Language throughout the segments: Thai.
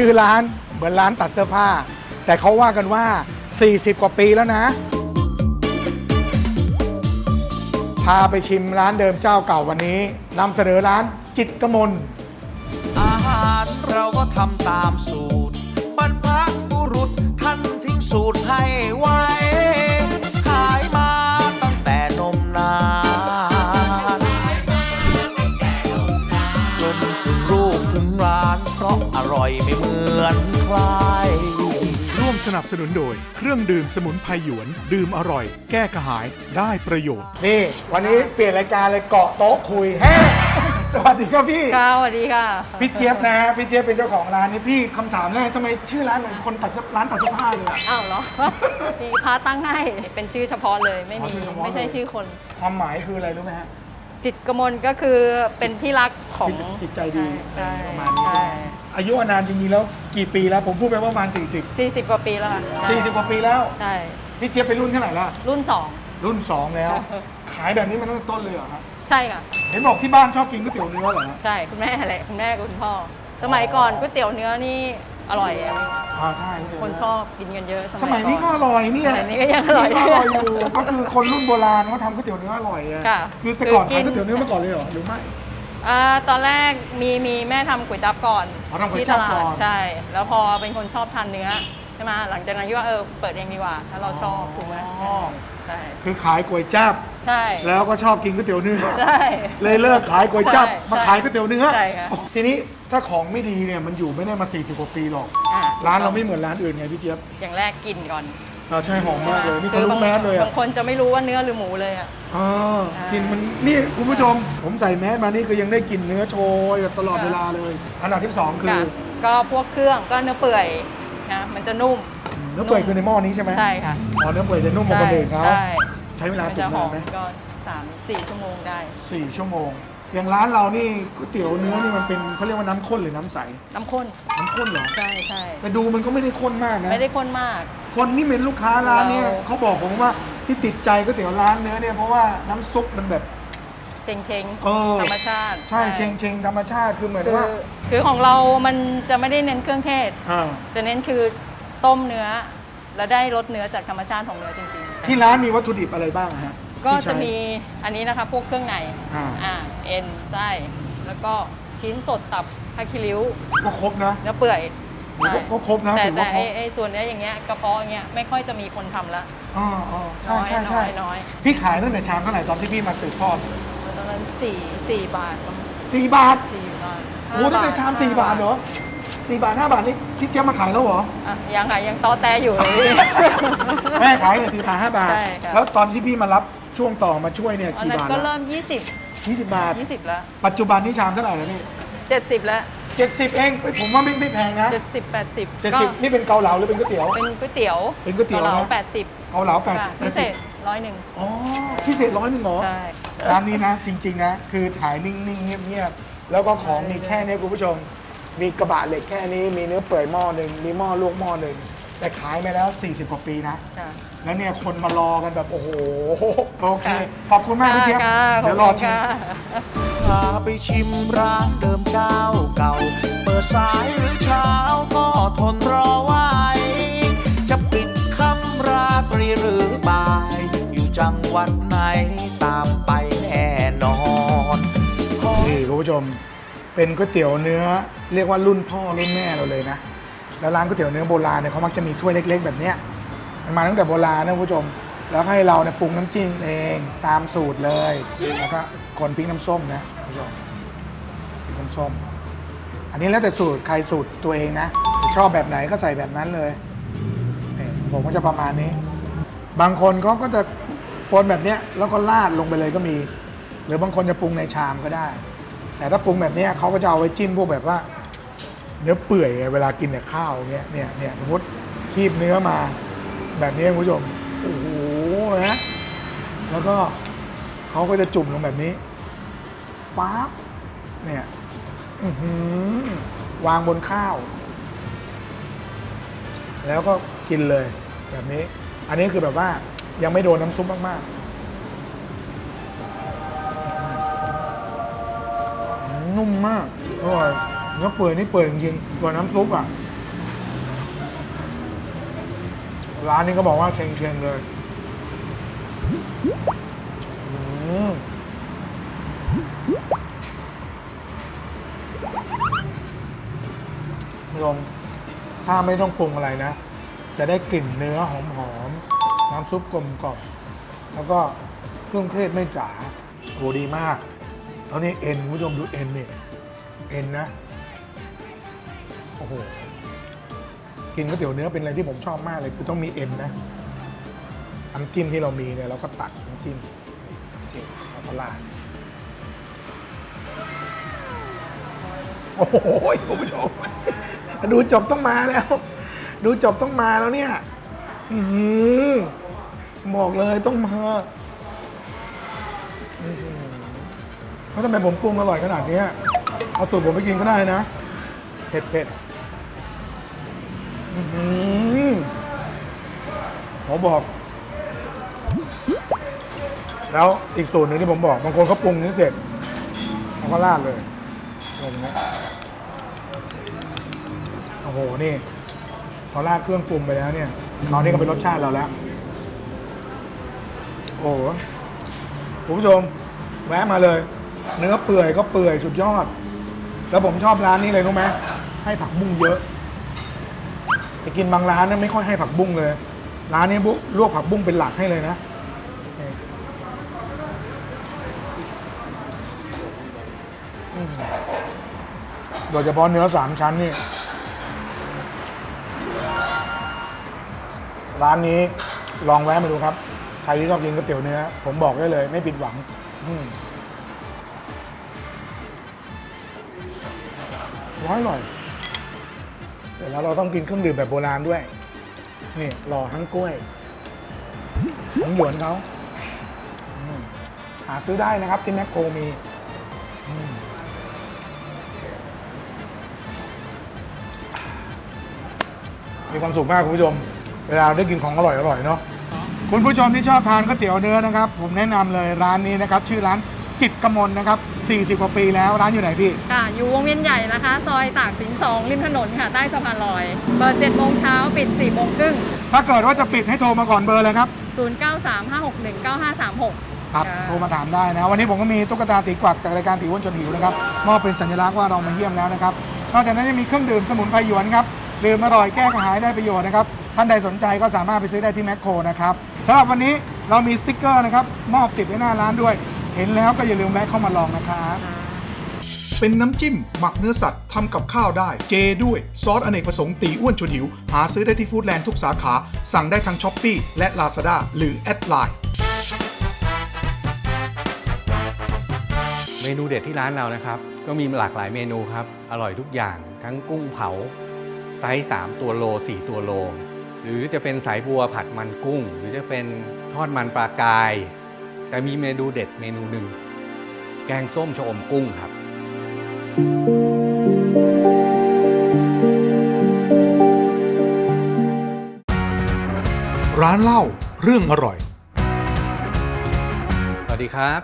ชื่อร้านเหมือนร้านตัดเสื้อผ้า แต่เขาว่ากันว่า 40 กว่าปีแล้วนะ พาไปชิมร้านเดิมเจ้าเก่าวันนี้นำเสนอร้านจิตรกมลอาหารเราก็ทำตามสูตรบรรพบุรุษท่านทิ้งสูตรให้ไว้ นับสนุนโดย เครื่องดื่มสมุนไพรหยวน ดื่มอร่อย แก้กระหายได้ประโยชน์ นี่ วันนี้เปลี่ยนรายการเลยเกาะโต๊ะคุยแฮ่สวัสดีครับพี่ ค่ะสวัสดีค่ะ พี่เจี๊ยบนะฮะพี่เจี๊ยบเป็นเจ้าของร้านนี่พี่คำถามแรกทำไมชื่อร้านเหมือนคนตัดเสื้อร้านตัดเสื้อผ้าเลยอะ อ้าวเหรอพี่พาตั้งให้ เป็นชื่อเฉพาะเลย ไม่อ๋อมีชื่อเฉพาะไม่ใช่เลยชื่อคน ความหมายคืออะไรรู้ไหมฮะ จิตรกมลก็คือเป็นที่รักของจิตใจดีใช่ประมาณนี้ใช่อายุอานามจริงๆแล้วกี่ปีแล้ว ผมพูดไปว่าประมาณ 40สี่สิบกว่าปีแล้วค่ะ40 กว่าปีแล้วใช่พี่เจี๊ยบเป็นรุ่นเท่าไหร่ละรุ่นสองรุ่น 2 แล้ว ขายแบบนี้มาตั้งแต่ต้นเลยเหรอครับใช่ค่ะเห็นบอกที่บ้านชอบกินก๋วยเตี๋ยวเนื้อเหรอฮะใช่คุณแม่แหละคุณแม่กับคุณพ่อ สมัยก่อนก๋วยเตี๋ยวเนื้อนี่ อร่อยอะอ่าใช่ก๋วยเตี๋ยวคนเนื้ชอบกินกันเยอะสมัยนี้ก็ออร่อยเนี่ยสมัยนี้ก็ยังอร่อยก็อร่อยอยู่ ก็คือคนรุ่นโบราณเขาทำก๋วยเตี๋ยวเนื้ออร่อยอะค่ะคือแต่ก่อนคือกิขานยก๋วยเตี๋ยวเนื้อมาก่อนเลยเหรอหรือไม่ อ่าตอนแรกมีมีแม่ทำก๋วยจั๊บก่อนอ๋อทำก๋วยที่จั๊ตบลาก่ดอน ใช่ แล้วพอเป็นคนชอบทานเนื้อใช่ไหมหลังจากนั้นคิดว่าเออเปิดเองดีกว่า ถ้าเราชอบถูกไหมอ๋อใช่คือขายก๋วยจั๊บ ใช่ แล้วก็ชอบกินก๋วยเตี๋ยวเนื้อใช่ เลยเลิกขายก๋วยจั๊บใช่มาขายก๋วยเตี๋ยวเนื้อใช่ค่ะ ทีนี้ถ้าของไม่ดีเนี่ยมันอยู่ไม่ได้มา 40กว่าปีหรอก อะร้านเราไม่เหมือนร้านอื่นไงพี่เจี๊ยบอย่างแรกกินก่อนเราใช่หอมมากเลยนี่คืทะลุบางแมสเลยอะบางคนจะไม่รู้ว่าเนื้อหรือหมูเลยอะ อ่าอ่ากินมันนี่คุณผู้ชม ผมใส่แมสมานี่คือยังได้กลินเนื้อโชยตลอดค่ะเวลาเลย อันดับที่สองคือค่ะก็พวกเครื่องก็เนื้อเปื่อยนะมันจะนุ่ม เนื้อเปื่อยคือในหม้อนี้ใช่ไหมใช่ค่ะอ๋อเนื้อเปื่อยจะนุ่มกว่าคนอื่นเขา ใช่ ใช้เวลามันตุ๋จะนหนาอนมไหมก็สามสี่ชั่วโมงได้ สี่ชั่วโมง อย่างร้านเรานี่ก๋วยเตี๋ยวเนื้อนี่มันเป็นเขาเรียกว่าน้ำข้นหรือน้ำใส น้ำข้น น้ำข้นเหรอ ใช่ใช่แต่ดูมันก็ไม่ได้ข้นมากนะ ไม่ได้ข้นมาก คนที่เป็นลูกค้าร้านเนี่ยเราเขาบอกผมว่าที่ติดใจก๋วยเตี๋ยวร้านเนื้อเนี่ยเพราะว่าน้ำซุปมันแบบเชงเชงๆเออธรรมชาติ ใช่เชงเชงธรรมชาติคือเหมือนคือว่า คือของเรามันจะไม่ได้เน้นเครื่องเทศอ่าจะเน้นคือต้มเนื้อ แล้วได้รสเนื้อจากธรรมชาติของเนื้อจริงๆ ที่ร้านมีวัตถุดิบอะไรบ้างฮะก็ที่ใช้ จะมีอันนี้นะคะพวกเครื่องในอ่า อ่าเอ็นไส้แล้วก็ชิ้นสดตับผ้าคิริ้วก็ครบนะ เนื้อเปื่อยก็ก็ครบนะแต่ถือแต่ว่าครไอ้บไอ้ส่วนเนี้ยอย่างเงี้ยกระเพาะอย่างเงี้ยไม่ค่อยจะมีคนทำละ อ๋ออ๋อใช่น้อยใช่น้ใช่อยน้อย พี่ขายตั้งแต่ชามเท่าไหร่ตอนที่พี่มาสืบทอดตอนนั้นสี่สี่บาทประมาณสี่บาทสี่บาทโอ้ตั้งแต่ชามสี่บาทเหรอ สี่บาทห้าบาทนี่คิดเจี๊ยบมาขายแล้วเหรออะยังค่ะยังตอแตอยู่เลยแม่ขายเนี่ยสี่บาทห้าบาท ใช่ครับแล้วตอนที่พี่มารับช่วงต่อมาช่วยเนี่ยตอนกี่นั้นบาทก็แล้วเริ่ม 20 ยี่สิบบาท 20 แล้ว ปัจจุบันนี่ชามเท่าไหร่แล้วนี่70 แล้ว เจ็ดสิบเองเอ้ยผมว่าไม่ไม่แพงนะ70 80 เจ็ดก็สิบนี่เป็นเกาเหลาหรือเป็นก๋วยเตี๋ยว เป็นก๋วยเตี๋ยวเป็นก๋วยเตี๋ยวกาเหลานะ80เกาเหลาแปดค่ะสิบพิเศษร้อยหนึ่งอ๋อพิเศษร้อยหนึ่งเหรอ ใช่ ร้านนี้นะจริงๆนะ คือถ่ายนิ่งๆเงียบๆแล้วก็ของมีแค่นี้คุณผู้ชม มีกระบะเหล็กแค่นี้มีเนื้อเปื่อยหม้อหนึ่งมีหม้อลวกหม้อหนึ่งแต่ขายมาแล้ว 40 กว่าปีนะ ค่ะ แล้วเนี่ยคนมารอกันแบบ โอ้โห โอเค ค่ะ ขอบคุณมากพี่เจี๊ยบค่ะขอบเดี๋ยวรคุอณชิม ค่ะ พาไปชิมร้านเดิมเจ้าเก่า เปิดสายหรือเช้าก็ทนรอไว้ จะปิดคำราตรีหรือบ่าย อยู่จังหวัดไหนตามไปแน่นอน ขอ นี่คุณผู้ชม เป็นก๋วยเตี๋ยวเนื้อเรียกว่ารุ่นพ่อรุ่นแม่เราเลยนะ แล้วร้านก๋วยเตี๋ยวเนื้อโบราณเนี่ยเขามักจะมีถ้วยเล็ก ๆ แบบเนี้ยมันมาตั้งแต่โบราณนะคุณผู้ชม แล้วให้เราเนี่ยปรุงน้ำจิ้มเองตามสูตรเลย แล้วก็คนพริกน้ำส้มนะคุณผู้ชมพริกน้ำส้ม อันนี้แล้วแต่สูตรใครสูตรตัวเองนะ ชอบแบบไหนก็ใส่แบบนั้นเลยนี่ผมก็จะประมาณนี้ บางคนเขาก็จะคนแบบเนี้ยแล้วก็ราดลงไปเลยก็มี หรือบางคนจะปรุงในชามก็ได้ แต่ถ้าปรุงแบบนี้เขาก็จะเอาไว้จิ้มพวกแบบว่า เนื้อเปื่อยเวลากินเนี่ยข้าวเงี้ยเนี่ยเนี่ยสมมติคีบเนื้อมา แบบนี้คุณผู้ชมโอ้โหนะแล้วก็เขาก็จะจุ่มลงแบบนี้ป๊าบเนี่ยอือหือวางบนข้าว แล้วก็กินเลยแบบนี้ อันนี้คือแบบว่ายังไม่โดนน้ำซุปมากๆ นุ่มมากอร่อยเนื้อเปื่อยนี่เปื่อยจริงๆตัวน้ำซุปอะ ร้านนี้ก็บอกว่าเชงๆเลยอืมลงถ้าไม่ต้องปรุงอะไรนะ จะได้กลิ่นเนื้อหอมๆ น้ำซุปกลมกล่อมแล้วก็เครื่องเทศไม่จ๋าโหดีมาก แล้วนี่เอ็นคุณผู้ชมดูเอ็นนี่เอ็นนะ โอ้โห กินก๋วยเตี๋ยวเนื้อเป็นอะไรที่ผมชอบมากเลยคือต้องมีเอ็นนะน้ำจิ้มที่เรามีเนี่ยเราก็ตักน้ำจิ้มจิ้มแล้วก็ราดโอ้โหคุณผู้ชม ดูจบต้องมาแล้ว ดูจบต้องมาแล้วเนี่ยอืบอกเลยต้องมา เพราะทำไมผมปรุงอร่อยขนาดนี้เอาสูตรผมไปกินก็ได้นะ เผ็ดเผ็ดๆอื้อหือขอบอก แล้วอีกสูตรหนึ่งที่ผมบอก บางคนเขาปรุงนี้เสร็จเขาก็ราดเลยอะไรอย่างเงี้ยโอ้โห นี่พอราดเครื่องปรุงไปแล้วเนี่ยคราวนี้ก็เป็นรสชาติเราแล้ว โอ้โหคุณผู้ชม แวะมาเลย เนื้อเปื่อยก็เปื่อยสุดยอด แล้วผมชอบร้านนี้เลยรู้ไหมให้ผักบุ้งเยอะไปกินบางร้านเนี่ยไม่ค่อยให้ผักบุ้งเลย ร้านนี้บุลวกผักบุ้งเป็นหลักให้เลยนะโดยเฉพาะเนื้อสามชั้นนี่ ร้านนี้ลองแวะมาดูครับ ใครที่ชอบกินก๋วยเตี๋ยวเนื้อ ผมบอกได้เลย ไม่ผิดหวัง อืม ร้อยอร่อยแต่แล้วเราต้องกินเครื่องดื่มแบบโบราณด้วย นี่หล่อทั้งกล้วยทั้งหยวนเขาหาซื้อได้นะครับที่แมคโครมีมีความสุขมากคุณผู้ชม เวลาได้กินของอร่อยอร่อยๆเนาะคุณผู้ชมที่ชอบทานก๋วยเตี๋ยวเนื้อนะครับ ผมแนะนำเลยร้านนี้นะครับ ชื่อร้าน จิตรกมลนะครับ 40 กว่าปีแล้วร้านอยู่ไหนพี่ ค่ะ อยู่วงเวียนใหญ่นะคะ ซอยตากสินสองริมถนนค่ะ ใต้สะพานลอย เปิด7โมงเช้าปิด4โมงครึ่ง ถ้าเกิดว่าจะปิดให้โทรมาก่อนเบอร์เลยครับ 0935619536 ครับ ค่ะ โทรมาถามได้นะ วันนี้ผมก็มีตุ๊กตาตีกวักจากรายการตีอ้วนจนหิวนะครับมอบเป็นสัญลักษณ์ว่าเรามาเยี่ยมแล้วนะครับ นอกจากนั้นยังมีเครื่องดื่มสมุนไพรหยวนครับดื่มอร่อยแก้กระหายได้ประโยชน์นะครับ ท่านใดสนใจก็สามารถไปซื้อได้ที่แมคโครนะครับสำหรับวันนี้เรามีสติ๊กเกอร์นะครับมอบติดไว้หน้าร้านด้วย เห็นแล้วก็อย่าลืมแวะเข้ามาลองนะครับเป็นน้ำจิ้ม หมักเนื้อสัตว์ทำกับข้าวได้ เจด้วย ซอสอเนกประสงค์ตีอ้วนชวนหิว หาซื้อได้ที่ฟู้ดแลนด์ทุกสาขา สั่งได้ทางช้อปปีและ Lazada หรือแอดไลน์เมนูเด็ดที่ร้านเรานะครับ ก็มีหลากหลายเมนูครับ อร่อยทุกอย่าง ทั้งกุ้งเผา ไซส์ 3 ตัวโล 4 ตัวโล หรือจะเป็นสายบัวผัดมันกุ้ง หรือจะเป็นทอดมันปลากาย แต่มีเมนูเด็ดเมนูหนึ่ง แกงส้มชะอมกุ้งครับ ร้านเหล้าเรื่องอร่อย สวัสดีครับ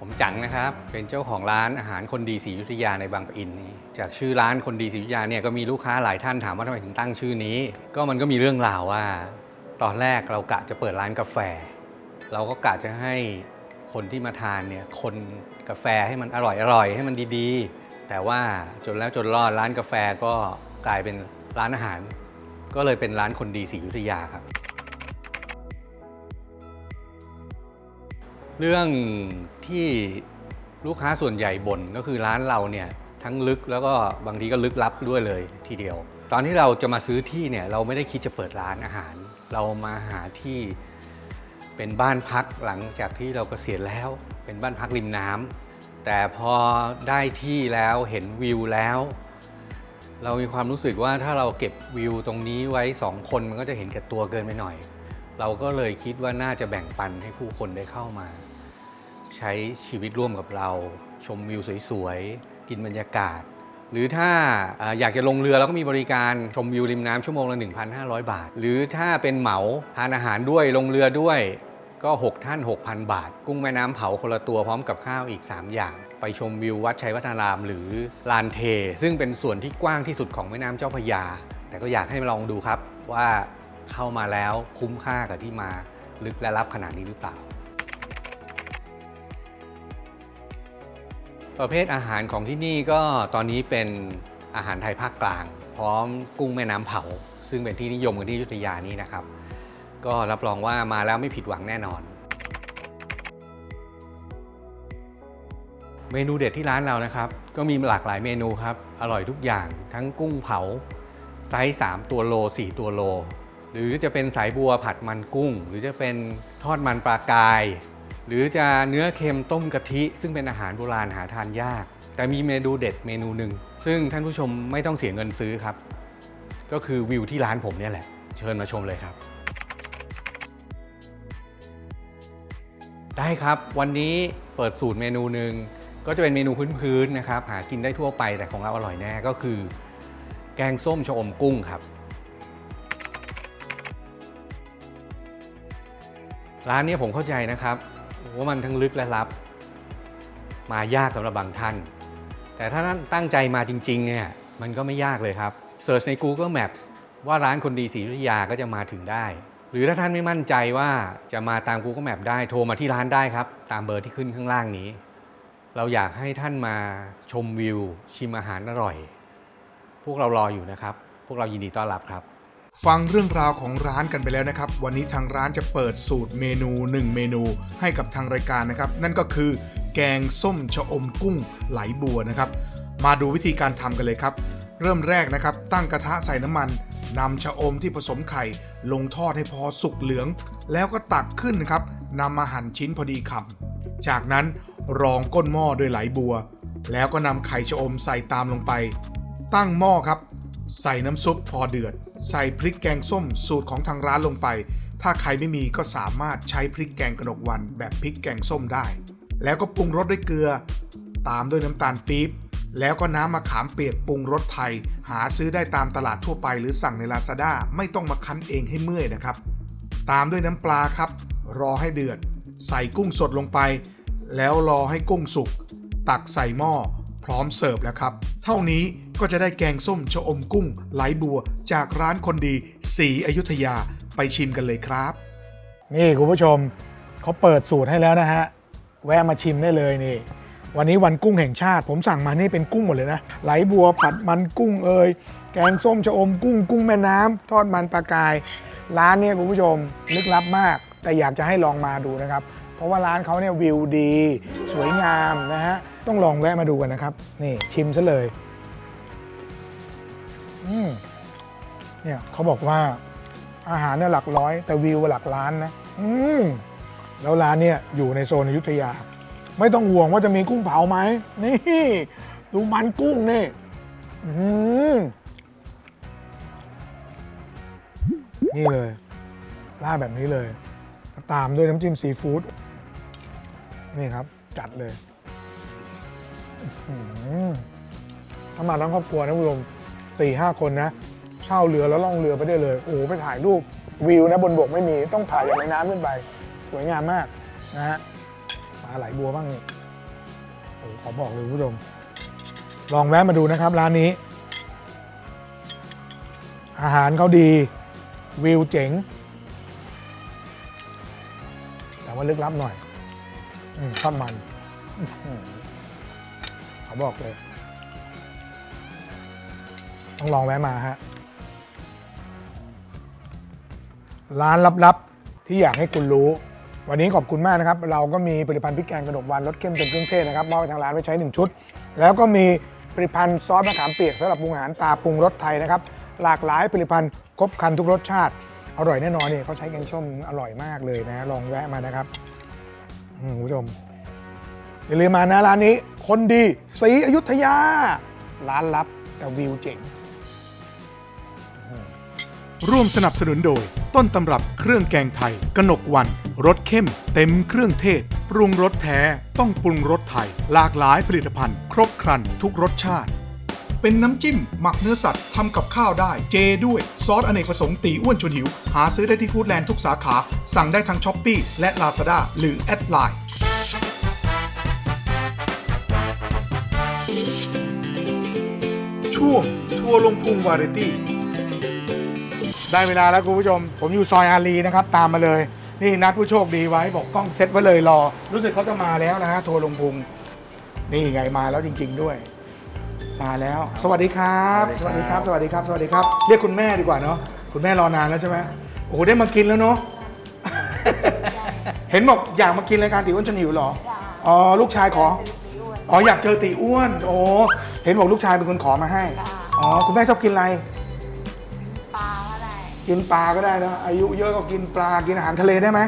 ผมจังนะครับ เป็นเจ้าของร้านอาหารคนดีศรีอยุธยาในบางปะอินนี่จากชื่อร้านคนดีศรีอยุธยาเนี่ยก็มีลูกค้าหลายท่านถามว่าทำไมถึงตั้งชื่อนี้ ก็มันก็มีเรื่องราวว่า ตอนแรกเรากะจะเปิดร้านกาแฟ เราก็กะจะให้คนที่มาทานเนี่ยคนกาแฟให้มันอร่อยอร่อยให้มันดีๆ แต่ว่าจนแล้วจนรอดร้านกาแฟก็กลายเป็นร้านอาหาร ก็เลยเป็นร้านคนดีศรีอยุธยาครับ เรื่องที่ลูกค้าส่วนใหญ่บ่นก็คือร้านเราเนี่ยทั้งลึกแล้วก็บางทีก็ลึกลับด้วยเลยทีเดียว ตอนที่เราจะมาซื้อที่เนี่ยเราไม่ได้คิดจะเปิดร้านอาหาร เรามาหาที่ เป็นบ้านพักหลังจากที่เรากเกษียณแล้ว เป็นบ้านพักริมน้ำแต่พอได้ที่แล้วเห็นวิวแล้ว เรามีความรู้สึกว่าถ้าเราเก็บวิวตรงนี้ไว้สองคนมันก็จะเห็นแก่ตัวเกินไปหน่อย เราก็เลยคิดว่าน่าจะแบ่งปันให้ผู้คนได้เข้ามา ใช้ชีวิตร่วมกับเรา ชมวิวสวยๆกินบรรยากาศ หรือถ้าอ่าอยากจะลงเรือเราก็มีบริการชมวิวริมน้ำชั่วโมงละ1,500 บาท หรือถ้าเป็นเหมาทานอาหารด้วยลงเรือด้วย ก็ 6 ท่าน 6,000 บาท กุ้งแม่น้ำเผาคนละตัวพร้อมกับข้าวอีก 3 อย่าง ไปชมวิววัดชัยวัฒนาราม หรือลานเท ซึ่งเป็นส่วนที่กว้างที่สุดของแม่น้ำเจ้าพระยา แต่ก็อยากให้มาลองดูครับว่าเข้ามาแล้วคุ้มค่ากับที่มาลึกและลับขนาดนี้หรือเปล่า ประเภทอาหารของที่นี่ก็ตอนนี้เป็นอาหารไทยภาคกลาง พร้อมกุ้งแม่น้ำเผา ซึ่งเป็นที่นิยมกันที่อยุธยานี้นะครับ ก็รับรองว่ามาแล้วไม่ผิดหวังแน่นอน เมนูเด็ดที่ร้านเรานะครับ ก็มีหลากหลายเมนูครับ อร่อยทุกอย่าง ทั้งกุ้งเผาไซส์3ตัวโล 4 ตัวโล หรือจะเป็นสายบัวผัดมันกุ้ง หรือจะเป็นทอดมันปลากาย หรือจะเนื้อเค็มต้มกะทิ ซึ่งเป็นอาหารโบราณหาทานยาก แต่มีเมนูเด็ดเมนูหนึ่งซึ่งท่านผู้ชมไม่ต้องเสียเงินซื้อครับ ก็คือวิวที่ร้านผมเนี่ยแหละ เชิญมาชมเลยครับ ได้ครับ วันนี้เปิดสูตรเมนูหนึ่งก็จะเป็นเมนูพื้นๆนะครับ หากินได้ทั่วไปแต่ของเราอร่อยแน่ก็คือ แกงส้มชะอมกุ้งครับ ร้านนี้ผมเข้าใจนะครับว่ามันทั้งลึกและลับ มายากสำหรับบางท่าน แต่ถ้าท่านตั้งใจมาจริงๆเนี่ยมันก็ไม่ยากเลยครับเสิร์ชใน Google Map ว่าร้านคนดีศรีอยุธยาก็จะมาถึงได้ หรือถ้าท่านไม่มั่นใจว่าจะมาตาม Google Map ได้โทรมาที่ร้านได้ครับ ตามเบอร์ที่ขึ้นข้างล่างนี้ เราอยากให้ท่านมาชมวิว ชิมอาหารอร่อย พวกเรารออยู่นะครับ พวกเรายินดีต้อนรับครับ ฟังเรื่องราวของร้านกันไปแล้วนะครับ วันนี้ทางร้านจะเปิดสูตรเมนู 1 เมนูให้กับทางรายการนะครับ นั่นก็คือ แกงส้มชะอมกุ้งไหลบัวนะครับ มาดูวิธีการทำกันเลยครับ เริ่มแรกนะครับ ตั้งกระทะใส่น้ำมัน นำชะอมที่ผสมไข่ ลงทอดให้พอสุกเหลือง แล้วก็ตักขึ้นนะครับนำมาหั่นชิ้นพอดีคำจากนั้นรองก้นหม้อด้วยไหลบัว แล้วก็นำไข่ชะอมใส่ตามลงไป ตั้งหม้อครับ ใส่น้ำซุปพอเดือด ใส่พริกแกงส้มสูตรของทางร้านลงไป ถ้าใครไม่มีก็สามารถใช้พริกแกงกระดกวันแบบพริกแกงส้มได้ แล้วก็ปรุงรสด้วยเกลือ ตามด้วยน้ำตาลปี๊บ แล้วก็น้ำมะขามเปียกปรุงรสไทย หาซื้อได้ตามตลาดทั่วไป หรือสั่งในลาซาด้าไม่ต้องมาคั้นเองให้เมื่อยนะครับ ตามด้วยน้ำปลาครับ รอให้เดือด ใส่กุ้งสดลงไป แล้วรอให้กุ้งสุก ตักใส่หม้อ พร้อมเสิร์ฟแล้วครับ เท่านี้ก็จะได้แกงส้มชะอมกุ้งไหลบัว จากร้านคนดีสีอยุธยาไปชิมกันเลยครับ นี่คุณผู้ชมเขาเปิดสูตรให้แล้วนะฮะ แวะมาชิมได้เลยนี่ วันนี้วันกุ้งแห่งชาติ ผมสั่งมานี่เป็นกุ้งหมดเลยนะ ไหลบัวผัดมันกุ้งเอยแกงส้มชะอมกุ้งกุ้งแม่น้ำทอดมันปลากาย ร้านเนี่ยคุณผู้ชมลึกลับมาก แต่อยากจะให้ลองมาดูนะครับ เพราะว่าร้านเขาเนี่ยวิวดี สวยงามนะฮะต้องลองแวะมาดูกันนะครับ นี่ชิมซะเลยอืมเนี่ยเขาบอกว่าอาหารเนี่ยหลักร้อย แต่วิวหลักล้านนะอืมแล้วร้านเนี่ยอยู่ในโซนอยุธยา ไม่ต้องห่วงว่าจะมีกุ้งเผาไหมนี่ดูมันกุ้งนี่นี่เลยราแบบนี้เลย ตามด้วยน้ำจิ้มซีฟู้ดนี่ครับ จัดเลยถ้ามาทั้งครอบครัวนะคุณผู้ชมสี่ห้าคนนะ เช่าเรือแล้วล่องเรือไปได้เลย โอ้ไปถ่ายรูปวิวนะบนบกไม่มีต้องถ่ายจากในน้ำขึ้นไป สวยงามมากนะฮะาไหลบัวบ้างนี่โอ้ขอบอกเลยคุณผู้ชม ลองแวะมาดูนะครับร้านนี้ อาหารเขาดี วิวเจ๋ง แต่ว่าลึกลับหน่อยอมข้ามันอขอบอกเลย ต้องลองแวะมาฮะ ร้านลับๆที่อยากให้คุณรู้ วันนี้ขอบคุณมากนะครับ เราก็มีผลิตภัณฑ์พริกแกงกระดกวันรสเข้มจนเครื่องเทศนะครับมอบให้ทางร้านไว้ใช้ 1 ชุด แล้วก็มีผลิตภัณฑ์ซอสมะขามเปียกสำหรับปรุงอาหารตาปรุงรสไทยนะครับ หลากหลายผลิตภัณฑ์ครบครันทุกรสชาติ อร่อยแน่นอนนี่เขาใช้แกงส้มอร่อยมากเลยนะ ลองแวะมานะครับอืมคุณผู้ชมอย่าลืมมานะร้านนี้ คนดีศรีอยุธยา ร้านลับแต่วิวเจ๋ง ร่วมสนับสนุนโดย ต้นตำรับเครื่องแกงไทย กนกวัน รสเข้ม เต็มเครื่องเทศ ปรุงรสแท้ต้องปรุงรสไทย หลากหลายผลิตภัณฑ์ ครบครันทุกรสชาติ เป็นน้ำจิ้ม หมักเนื้อสัตว์ทำกับข้าวได้ เจด้วย ซอสอเนกประสงค์ตีอ้วนชวนหิว หาซื้อได้ที่ฟู้ดแลนด์ทุกสาขา สั่งได้ทางช้อปปีและ Lazada หรือแอดไลน์ช่วงทัวร์ลงพุงวาไรตี้ได้เวลาแล้วคุณผู้ชม ผมอยู่ซอยอารีนะครับ ตามมาเลย นี่นัดผู้โชคดีไว้บอกกล้องเซ็ตไว้เลยรอ รู้สึกเขาจะมาแล้วนะฮะทัวร์ลงพุง นี่ไงมาแล้วจริง ๆ ด้วย มาแล้ว สวัสดีครับ สวัสดีครับ สวัสดีครับ สวัสดีครับ เรียกคุณแม่ดีกว่าเนาะคุณแม่รอนานแล้วใช่ไหมโอ้โหได้มากินแล้วเนาะเห็นบอกอยากมากินรายการตีอ้วนจนหิวเหรออ๋อลูกชายขออ๋ออยากเจอตีอ้วนโอ้เห็นบอกลูกชายเป็นคนขอมาให้อ๋อคุณแม่ชอบกินอะไรปลา ก็ได้กินปลาก็ได้นะอายุเยอะก็กินปลากินอาหารทะเลได้ไหม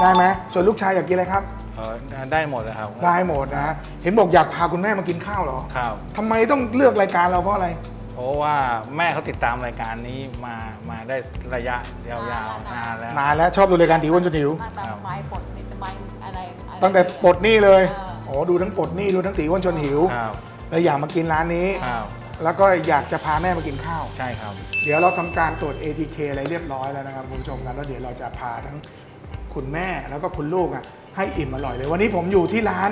ได้ไหมส่วนลูกชายอยากกินอะไรครับเออได้หมดเลยครับได้หมดนะ เห็นบอกอยากพาคุณแม่มากินข้าวเหรอครับทำไมต้องเลือกรายการเราเพราะอะไร เพราะว่าแม่เขาติดตามรายการนี้มามาได้ระยะยาวๆนานแล้ว นานแล้วชอบดูรายการตีอ้วนจนหิว มาแบบไม้ปลดนี่ไม้อะไรอะไรตั้งแต่ปลดหนี้เลยเออโอ้ดูทั้งปลดหนี้ดูทั้งตีอ้วนจนหิว ครับเลยอยากมากินร้านนี้ ครับ แล้วก็อยากจะพาแม่มากินข้าว ใช่ครับ เดี๋ยวเราทำการตรวจ ATK อะไรเรียบร้อยแล้วนะครับคุณผู้ชมครับแล้วเดี๋ยวเราจะพาทั้งคุณแม่แล้วก็คุณลูกอะให้อิ่มอร่อยเลย วันนี้ผมอยู่ที่ร้าน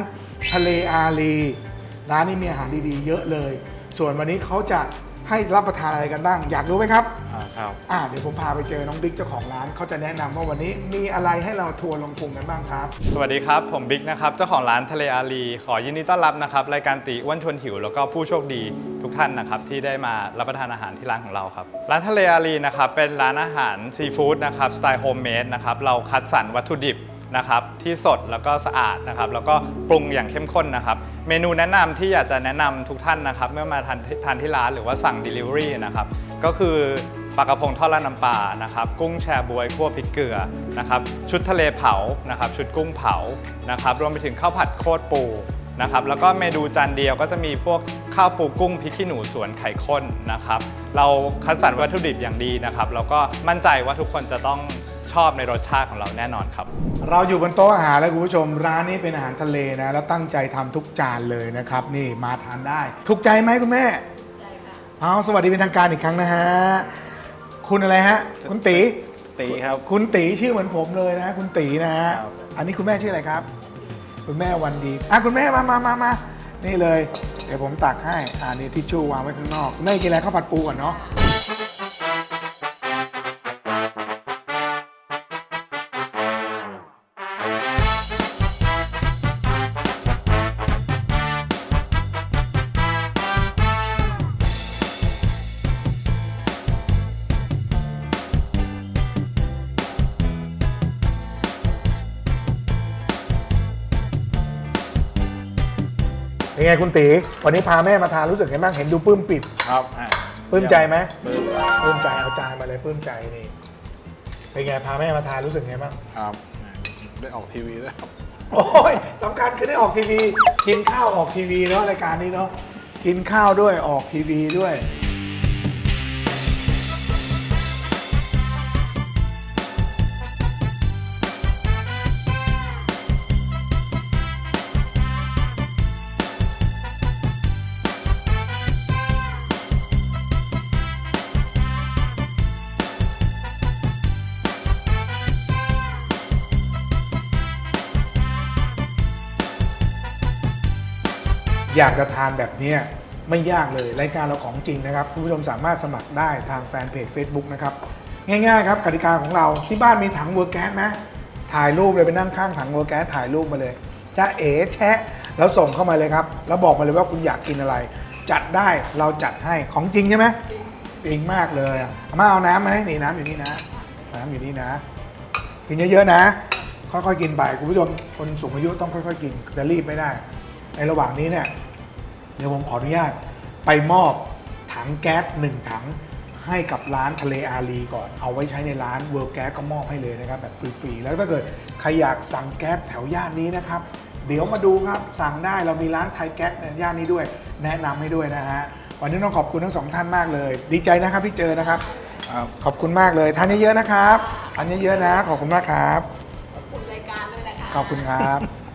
ทะเลอารีร้านนี้มีอาหารดีๆ เยอะเลย ส่วนวันนี้เขาจะ ให้รับประทานอะไรกันบ้าง อยากรู้ไหมครับอ่าครับอ่าเดี๋ยวผมพาไปเจอน้องบิ๊กเจ้าของร้าน เขาจะแนะนำว่าวันนี้มีอะไรให้เราทัวร์ลงพุงกันบ้างครับ สวัสดีครับ ผมบิ๊กนะครับ เจ้าของร้านทะเลอารีขอยินดีต้อนรับนะครับ รายการตีอ้วนชวนหิว แล้วก็ผู้โชคดีทุกท่านนะครับ ที่ได้มารับประทานอาหารที่ร้านของเราครับ ร้านทะเลอารีนะครับ เป็นร้านอาหารซีฟู้ดนะครับ สไตล์โฮมเมดนะครับ เราคัดสรรวัตถุดิบ นะครับที่สดแล้วก็สะอาดนะครับแล้วก็ปรุงอย่างเข้มข้นนะครับเมนูแนะนำที่อยากจะแนะนำทุกท่านนะครับ เมื่อมาทานทานที่ร้านหรือว่าสั่ง Delivery นะครับก็คือปลากระพงทอดราดน้ำปลานะครับกุ้งแชบวยคั่วพริกเกลือนะครับชุดทะเลเผานะครับชุดกุ้งเผานะครับรวมไปถึงข้าวผัดโคตรปูนะครับแล้วก็เมนูจานเดียวก็จะมีพวกข้าวปูกุ้งพริกขี้หนูสวนไข่ข้นนะครับเราคัดสรรวัตถุดิบอย่างดีนะครับแล้วก็มั่นใจว่าทุกคนจะต้อง ชอบในรสชาติของเราแน่นอนครับ เราอยู่บนโต๊ะอาหารแล้วคุณผู้ชมร้านนี้เป็นอาหารทะเลนะแล้วตั้งใจทำทุกจานเลยนะครับ นี่มาทานได้ ถูกใจไหมคุณแม่ใช่ค่ะเอาสวัสดีเป็นทางการอีกครั้งนะฮะ คุณอะไรฮะ คุณตีตีครับ คุณตีชื่อเหมือนผมเลยนะ คุณตีนะฮะครับ อันนี้คุณแม่ชื่ออะไรครับ คุณแม่วันดีอะคุณแม่มามามามานี่เลย เดี๋ยวผมตักให้อ่านี่ทิชชู่วางไว้ข้างนอกคุณแม่กินอะไรข้าวผัดปูก่อนเนาะ เป็นไงคุณตี วันนี้พาแม่มาทานรู้สึกไงบ้างเห็นดูปลื้มปิ่มครับอ่าปลื้มใจไหมปลื้มปลื้มใจเอาจานมาเลยปลื้มใจนี่เป็นไงพาแม่มาทานรู้สึกไงบ้างครับได้ออกทีวีด้วยครับโอ้ยสำคัญคือได้ออกทีวี กินข้าวออกทีวีเนาะรายการนี้เนาะกินข้าวด้วยออกทีวีด้วย อยากจะทานแบบนี้ไม่ยากเลยรายการเราของจริงนะครับคุณผู้ชมสามารถสมัครได้ทางแฟนเพจ Facebook นะครับง่ายๆครับกติกาของเราที่บ้านมีถังเวอร์แก๊สนะถ่ายรูปเลยไปนั่งข้างถังเวอร์แก๊สถ่ายรูปมาเลยจะเอ๋แชะแล้วส่งเข้ามาเลยครับ แล้วบอกมาเลยว่าคุณอยากกินอะไร จัดได้เราจัดให้ของจริงใช่ไหมจริงมากเลยอามาเอาน้ำไหมนี่น้ำอยู่นี่นะ น้ำอยู่นี่นะกินเยอะๆนะ ค่อยๆกินไปคุณผู้ชมคนสูงอายุต้องค่อยๆกินจะรีบไม่ได้ ในระหว่างนี้เนี่ยเดี๋ยวผมขออนุญาตไปมอบถังแก๊สหนึ่งถังให้กับร้านทะเลอารีก่อน เอาไว้ใช้ในร้านเวิร์กแก๊สก็มอบให้เลยนะครับ แบบฟรีๆ แล้วถ้าเกิดใครอยากสั่งแก๊สแถวย่านนี้นะครับ เดี๋ยวมาดูครับ สั่งได้เรามีร้านไทยแก๊สในย่านนี้ด้วย แนะนำให้ด้วยนะฮะ วันนี้ต้องขอบคุณทั้งสองท่านมากเลย ดีใจนะครับที่เจอนะครับ ขอบคุณมากเลยทานเยอะๆนะครับทานเยอะๆนะ ขอบคุณมากครับ ขอบคุณรายการด้วยนะคะ ขอบคุณครับ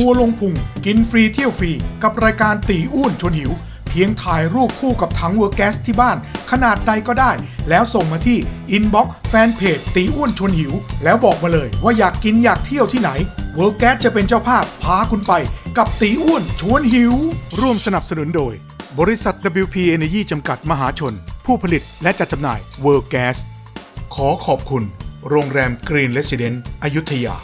ทัวร์ลงพุงกินฟรีเที่ยวฟรี กับรายการตีอ้วนชวนหิว เพียงถ่ายรูปคู่กับถังเวอร์แก๊สที่บ้าน ขนาดใดก็ได้ แล้วส่งมาที่อินบ็อกซ์แฟนเพจตีอ้วนชวนหิว แล้วบอกมาเลยว่าอยากกินอยากเที่ยวที่ไหนเวอร์แก๊สจะเป็นเจ้าภาพพาคุณไป กับตีอ้วนชวนหิว ร่วมสนับสนุนโดย บริษัท WP Energy จำกัดมหาชน ผู้ผลิตและจัดจำหน่ายเวอร์แก๊สขอขอบคุณ โรงแรมกรีนเลสซิเดนต์อยุธยา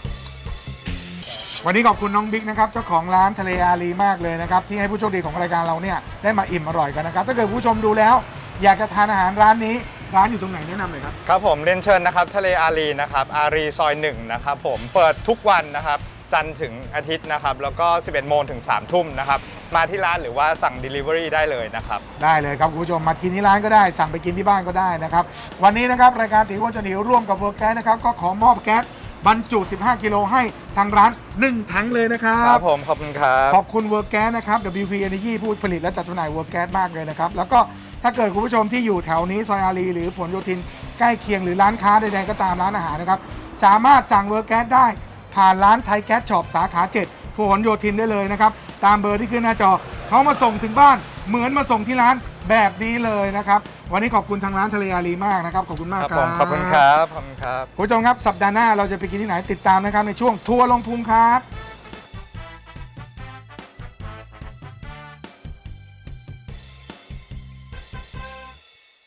วันนี้ขอบคุณน้องบิ๊กนะครับเจ้าของร้านทะเลอารีมากเลยนะครับที่ให้ผู้โชคดีของรายการเราเนี่ยได้มาอิ่มอร่อยกันนะครับถ้าเกิดผู้ชมดูแล้ว อยากจะทานอาหารร้านนี้ร้านอยู่ตรงไหนแนะนำเลยครับ ครับผมเรียนเชิญนะครับทะเลอารีนะครับอารีซอย1นะครับผมเปิดทุกวันนะครับจันทร์ถึงอาทิตย์นะครับแล้วก็ 11 โมงถึง 3 ทุ่มนะครับมาที่ร้านหรือว่าสั่ง Delivery ได้เลยนะครับ ได้เลยครับคุณผู้ชมมากินที่ร้านก็ได้สั่งไปกินที่บ้านก็ได้นะครับวันนี้นะครับรายการตีอ้วนจะหนีร่วมกับเวิร์กแก๊สนะครับก็ขอมอบแก๊ส บรรจุ 15 กิโลให้ทางร้าน1ถังเลยนะครัครับ บผมขอบคุณครับ ขอบคุณเวิร์กแก๊สนะครับ WP Energy ผู้ผลิตและจัดจำหน่ายเวิร์กแก๊สมากเลยนะครับ แล้วก็ถ้าเกิดคุณผู้ชมที่อยู่แถวนี้ ซอยอารีหรือผลโยธินใกล้เคียงหรือร้านค้าใดๆก็ตามร้านอาหารนะครับ สามารถสั่งเวิร์กแก๊สได้ ผ่านร้านไทยแก๊สช็อปสาขา 7ผลโยธินได้เลยนะครับ ตามเบอร์ที่ขึ้นหน้าจอเขามาส่งถึงบ้านเหมือนมาส่งที่ร้านแบบนี้เลยนะครับ วันนี้ขอบคุณทางร้านทะเลอารีมากนะครับขอบคุณมากครับคผรับมขอบคุณครับขอบคุณครับ คุณผู้ชมครับสัปดาห์หน้าเราจะไปกินที่ไหนติดตามนะครับในช่วงทัวร์ลงพุงครับ